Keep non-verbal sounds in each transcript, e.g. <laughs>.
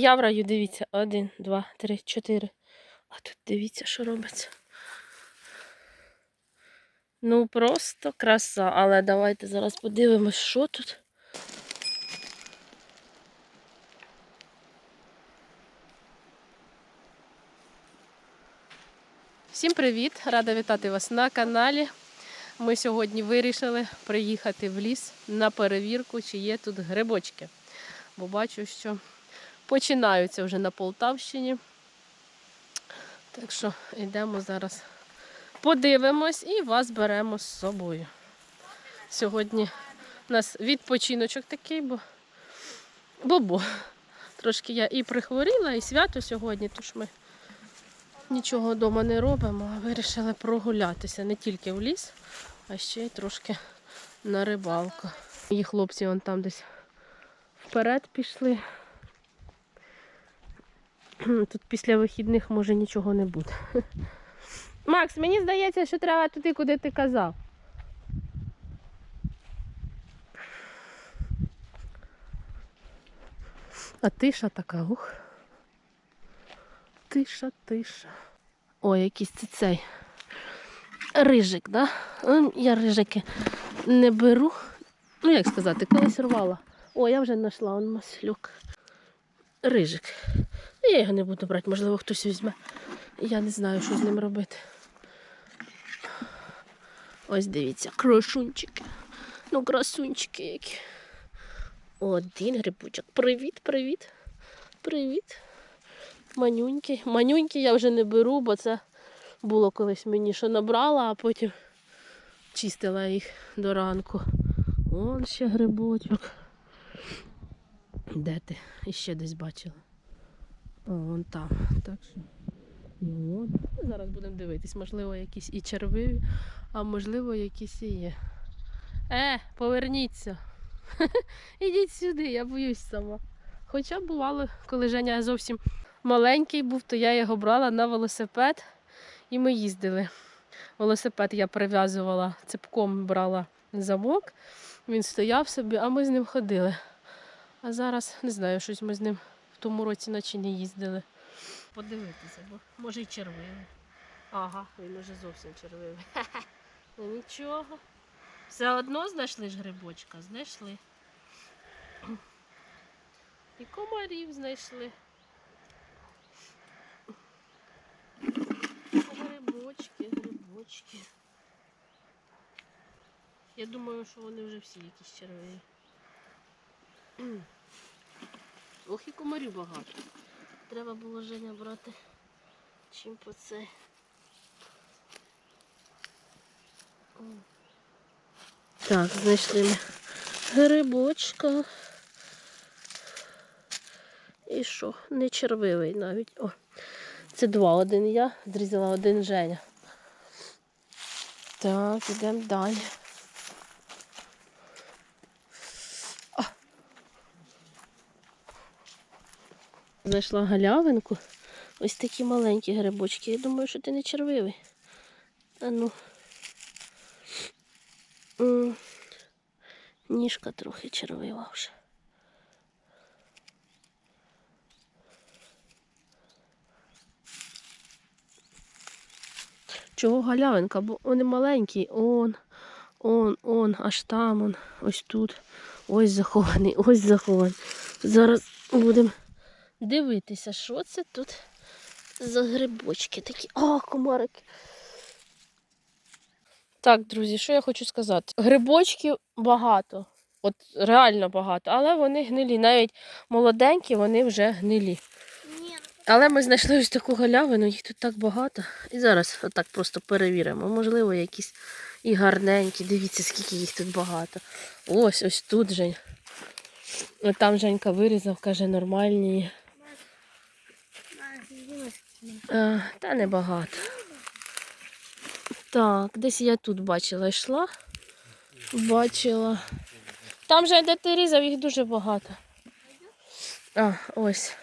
Я в раю, дивіться, один, два, три, чотири. А тут дивіться, що робиться. Ну, просто краса. Але давайте зараз подивимось, що тут. Всім привіт! Рада вітати вас на каналі. Ми сьогодні вирішили приїхати в ліс на перевірку, чи є тут грибочки. Бо бачу, що починаються вже на Полтавщині. Так що йдемо зараз, подивимось і вас беремо з собою. Сьогодні у нас відпочиночок такий, бо бо-бо. Трошки я і прихворіла, і свято сьогодні, тож ми нічого вдома не робимо, а вирішили прогулятися не тільки в ліс, а ще й трошки на рибалку. Мої хлопці вон там десь вперед пішли. <clears throat> Тут після вихідних може нічого не буде. <laughs> Макс, мені здається, що треба туди, куди ти казав. А тиша така, ух. Тиша, тиша. Ой, якийсь це цей рижик, да? Ем, Я рижики не беру. Ну, як сказати, колись рвала. О, я вже знайшла он маслюк. Рижик. Я його не буду брати, можливо, хтось візьме. Я не знаю, що з ним робити. Ось дивіться, красунчики. Ну, красунчики які. Один грибочок. Привіт, привіт. Привіт. Манюньки. Манюньки я вже не беру, бо це було колись мені, що набрала, а потім чистила їх до ранку. Вон ще грибочок. Де ти? Іще десь бачила. Вон там. Так що. Ну. Зараз будемо дивитись. Можливо, якісь і червиві, а можливо, якісь і є. Е, поверніться. <laughs> Ідіть сюди, я боюсь сама. Хоча бувало, коли Женя зовсім маленький був, то я його брала на велосипед і ми їздили. Велосипед я прив'язувала цепком, брала замок, він стояв собі, а ми з ним ходили. А зараз не знаю, щось ми з ним в тому році наче не їздили. Подивитися, бо може й червивий. Ага, він уже зовсім червивий. <laughs> Ну нічого. Все одно знайшли ж грибочка, знайшли. І комарів знайшли. Грибочки, грибочки. Я думаю, що вони вже всі якісь червиві. Ох і комарів багато. Треба було Женя брати чим по це. Так, знайшли грибочка. І що? Не червивий навіть. О, це два. Один я, зрізала один Женя. Так, йдемо далі. Знайшла галявинку. Ось такі маленькі грибочки. Я думаю, що ти не червивий. А ну. Ніжка трохи червива вже. Чого галявинка? Бо вони маленькі. Он, он, он, аж там, он, ось тут. Ось захований, ось захований. Зараз будемо дивитися, що це тут за грибочки такі. О, комарики. Так, друзі, що я хочу сказати? Грибочків багато. От реально багато, але вони гнилі. Навіть молоденькі, вони вже гнилі. Але ми знайшли ось таку галявину, їх тут так багато. І зараз отак просто перевіримо. Можливо, якісь і гарненькі. Дивіться, скільки їх тут багато. Ось, ось тут Жень. Там Женька вирізав, каже, нормальні. А, та небагато. Так, десь я тут бачила, йшла. Бачила. Там же, де ти різав, їх дуже багато. А, ось.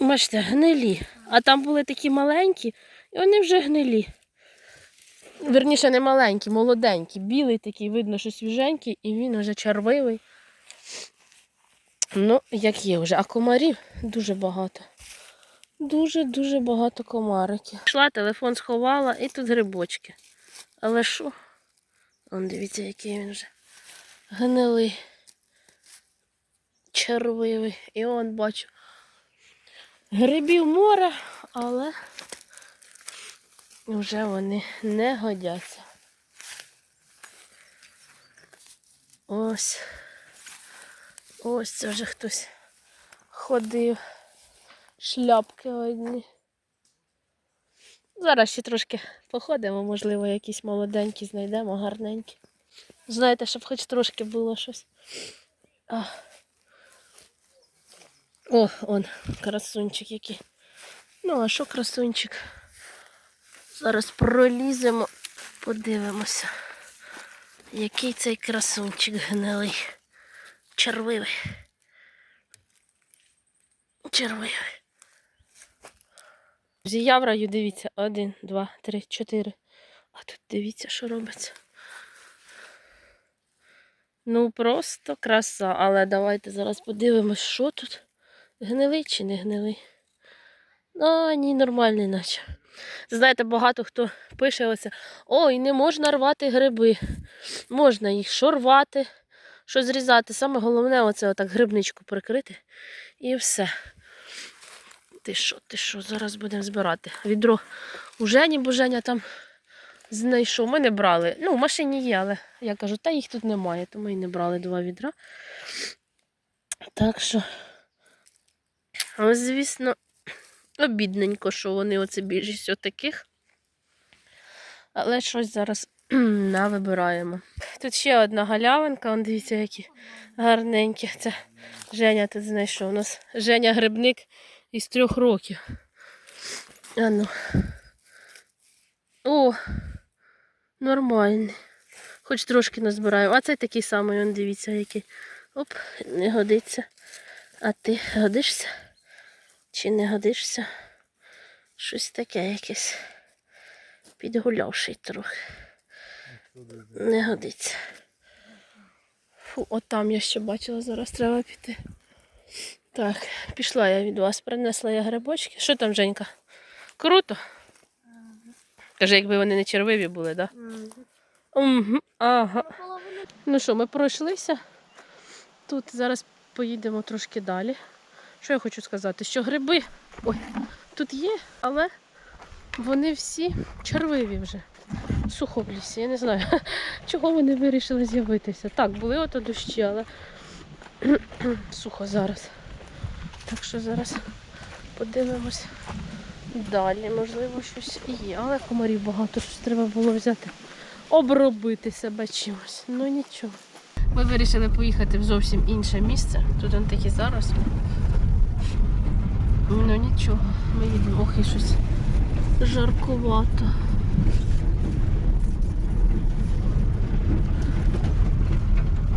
Бачите, гнилі. А там були такі маленькі, і вони вже гнилі. Верніше, не маленькі, молоденькі. Білий такий, видно, що свіженький, і він вже червивий. Ну, як є вже, а комарів дуже багато. Дуже-дуже багато комариків. Пішла, телефон сховала і тут грибочки. Але що? Он дивіться, який він вже гнилий, червивий. І он бачу. Грибів море, але вже вони не годяться. Ось. Ось це вже хтось ходив. Шляпки одні. Зараз ще трошки походимо, можливо, якісь молоденькі знайдемо, гарненькі. Знаєте, щоб хоч трошки було щось. А. О, он, красунчик який. Ну, а що красунчик? Зараз проліземо, подивимося, який цей красунчик гнилий. Червивий. Червивий. Друзі, Я в раю, дивіться, один, два, три, чотири. А тут дивіться, що робиться. Ну, просто краса. Але давайте зараз подивимось, що тут. Гнилий чи не гнилий. А, ні, нормальний наче. Знаєте, багато хто пише оце, ой, не можна рвати гриби. Можна їх що рвати, що зрізати. Саме головне оце отак грибничку прикрити і все. Ти що, ти що, зараз будемо збирати. Відро у Жені, бо Женя там знайшов. Ми не брали. Ну, в машині є, але я кажу, та їх тут немає, тому і не брали два відра. Так що, але, звісно, обідненько, що вони оце більшість отаких. Але щось зараз <clears throat> навибираємо. Тут ще одна галявинка, он дивіться, які гарненькі. Це Женя тут знайшов. У нас Женя грибник із трьох років. А ну. О, нормальний. Хоч трошки назбираємо. А цей такий самий, он дивіться, який. Оп, не годиться. А ти годишся? Чи не годишся? Щось таке якесь. Підгулявший трохи. Не годиться. Фу, от там я ще бачила, зараз треба піти. Так, пішла я від вас, принесла я грибочки. Що там, Женька? Круто. Каже, якби вони не червиві були, так? Да? Угу, ага. Ну що, ми пройшлися. Тут зараз поїдемо трошки далі. Що я хочу сказати? Що гриби ой, тут є, але вони всі червиві вже. Сухо в лісі. Я не знаю, <laughs> чого вони вирішили з'явитися. Так, були ото дощі, але <clears throat> сухо зараз. Так що зараз подивимось далі. Можливо, щось є. Але комарів багато, щось треба було взяти, обробити себе чимось. Ну нічого. Ми вирішили поїхати в зовсім інше місце. Тут он такі зарослі. Ну нічого, ми їдемо, ох і щось жаркувато.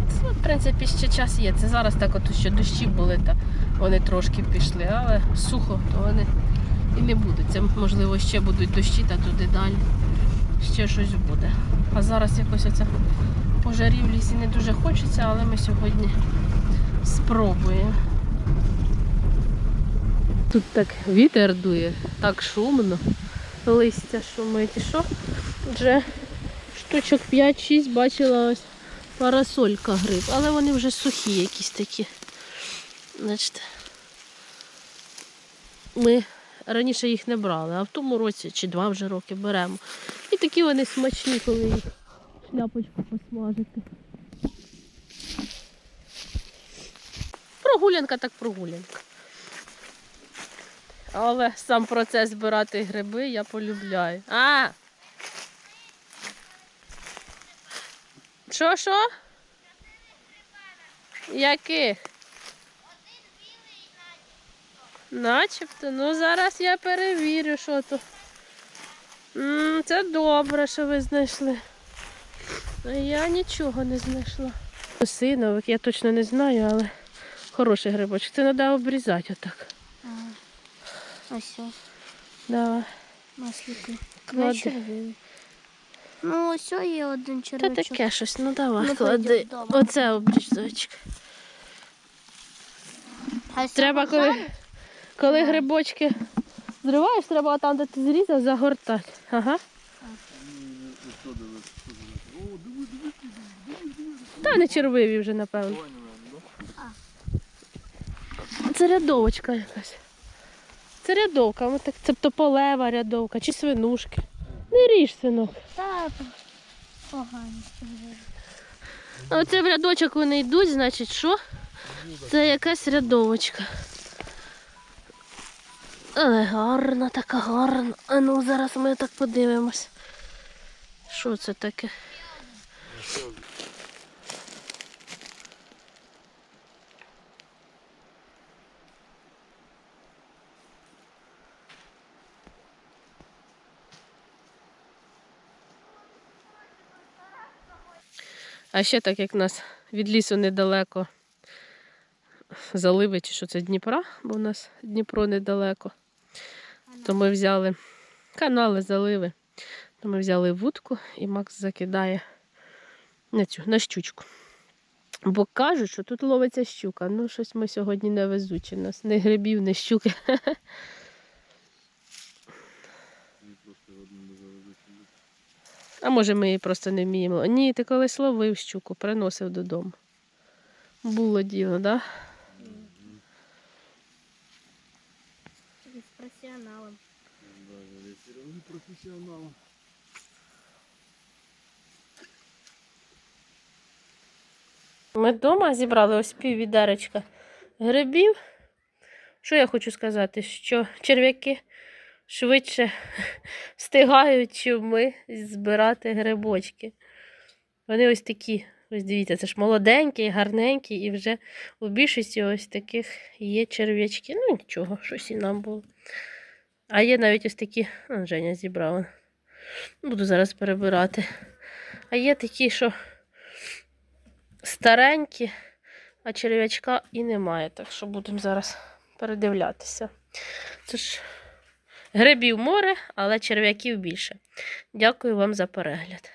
Це, в принципі, ще час є. Це зараз так от що дощі були, та вони трошки пішли, але сухо, то вони і не будуть. Це, можливо, ще будуть дощі та туди далі. Ще щось буде. А зараз якось оце пожарів в лісі не дуже хочеться, але ми сьогодні спробуємо. Тут так вітер дує, так шумно, листя шумить. І що? Вже штучок 5-6 бачила ось парасолька гриб, але вони вже сухі якісь такі. Значить, ми раніше їх не брали, а в тому році чи два вже роки беремо. І такі вони смачні, коли їх шляпочку посмажити. Прогулянка так прогулянка. Але сам процес збирати гриби я полюбляю. А! Що, що? Яких? Начебто, ну зараз я перевірю, що то. М, Це добре, що ви знайшли. А я нічого не знайшла. Синовик, я точно не знаю, але хороший грибочок. Це треба обрізати отак. Ось, о, Давай. маслики. Клади. Ну, ось є один Та червячок. таке щось, ну давай, клади. вдома. Оце обрізочок. А Треба, коли, коли грибочки зриваєш, треба там, де ти зрізав, загортати. Ага. Та не червиві вже, напевно. Це рядовочка якась. Це рядовка, так, це тополева рядовка чи свинушки. Не ріж, синок. Та погано. Оце в рядочок вони йдуть, значить, що? Це якась рядовочка. Але гарна, така гарна. А ну зараз ми так подивимось. Що це таке? А ще так як нас від лісу недалеко заливи, чи що це Дніпра, бо в нас Дніпро недалеко. То ми взяли канали, заливи. То ми взяли вудку і Макс закидає на цю, на щучку. Бо кажуть, що тут ловиться щука. Ну, щось ми сьогодні не везучі. У нас не грибів, не щуки. <laughs> А може ми її просто не вміємо. Ні, ти колись ловив щуку, приносив додому. Було діло, так? Да? З професіоналом. професіонал. Ми вдома зібрали ось пів відеречка грибів. Що я хочу сказати? Що черв'яки швидше <laughs> встигають, чим ми збирати грибочки. Вони ось такі, ось дивіться, це ж молоденькі, гарненькі, і вже у більшості ось таких є черв'ячки. Ну нічого, щось і нам було. А є навіть ось такі, а, Женя зібрала. Буду зараз перебирати. А є такі, що старенькі, а черв'ячка і немає. Так що будемо зараз передивлятися. Це ж грибів море, але черв'яків більше. Дякую вам за перегляд.